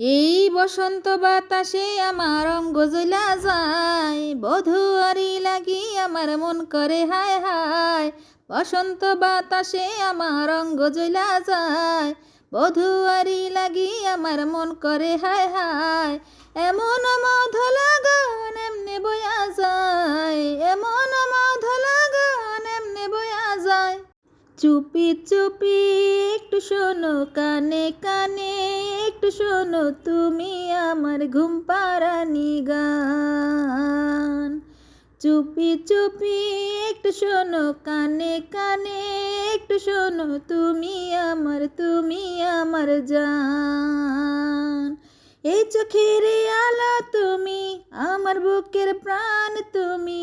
এই বসন্ত বাতাসে আমার অঙ্গ জ্বলা যায়। বধুয়ারি লাগি আমার মন করে হায় হায়। বসন্ত বাতাসে আমার অঙ্গ জ্বলা যায়। বধুয়ারি লাগি আমার মন করে হায় হায়। এমন মধু লাগান এমনি বয়া যায়। এমন মধু লাগান এমনি বয়া যায়। চুপি চুপি একটু শোনো কানে কানে। শোনো তুমি আমার ঘুম পাড়ানি গান। চুপি চুপি একটু শোনো, কানে কানে একটু শোনো, তুমি আমার তুমি আমার জান। এই চোখের আলো তুমি, আমার বুকের প্রাণ তুমি,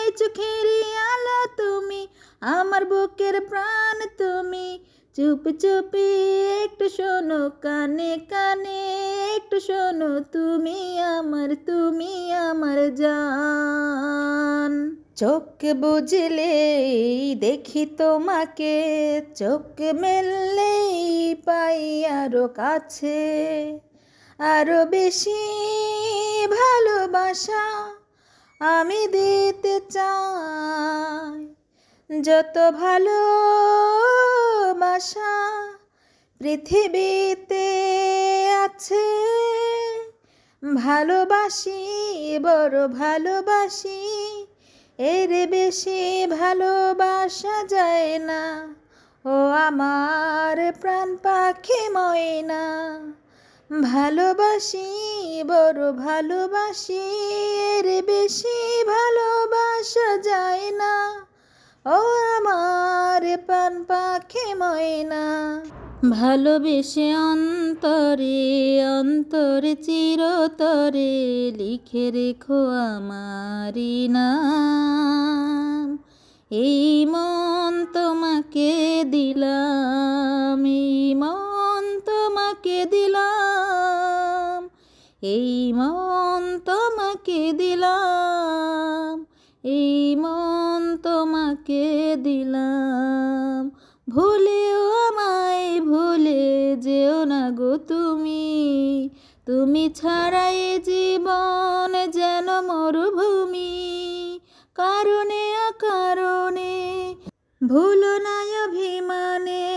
এই চোখের আলো তুমি, আমার বুকের প্রাণ তুমি চুপ চুপি, একটু শোনো, কানে কানে, একটু শোনো, তুমি আমার তুমি আমার জান। চোখ বুঝলেই দেখি তোমাকে, চোখ মেললেই পাই আরও কাছে। আরও বেশি ভালোবাসা আমি দিতে চাই। যত ভালোবাসা পৃথিবীতে আছে। ভালোবাসি, বড় ভালোবাসি, এর বেশি ভালোবাসা যায় না। ও আমার প্রাণ পাখি ময়না। ভালোবাসি, বড় ভালোবাসি, এর বেশি ভালোবাসা যায় না। ও আমার প্রাণ পাখি ময়না। ভালোবেসে অন্তরে অন্তরে চিরতরে লিখে রেখো আমারি নাম। এই মন তোমাকে দিলাম, এই মন তোমাকে দিলাম, এই মন তোমাকে দিলাম, এই মন তোমাকে দিলাম। ভুলেও তুমি ছাড়াই জীবন যেন মরুভূমি, কারণে অকারণে ভুলো না অভিমানে।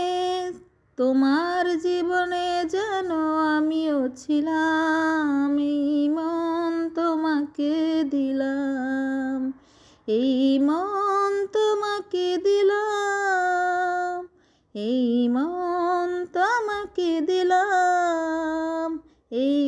তোমার জীবনে যেন আমিও ছিলাম, এই মন তোমাকে দিলাম, এই মন তোমাকে দিলাম, এই মন তোমাকে দিলাম। এই মন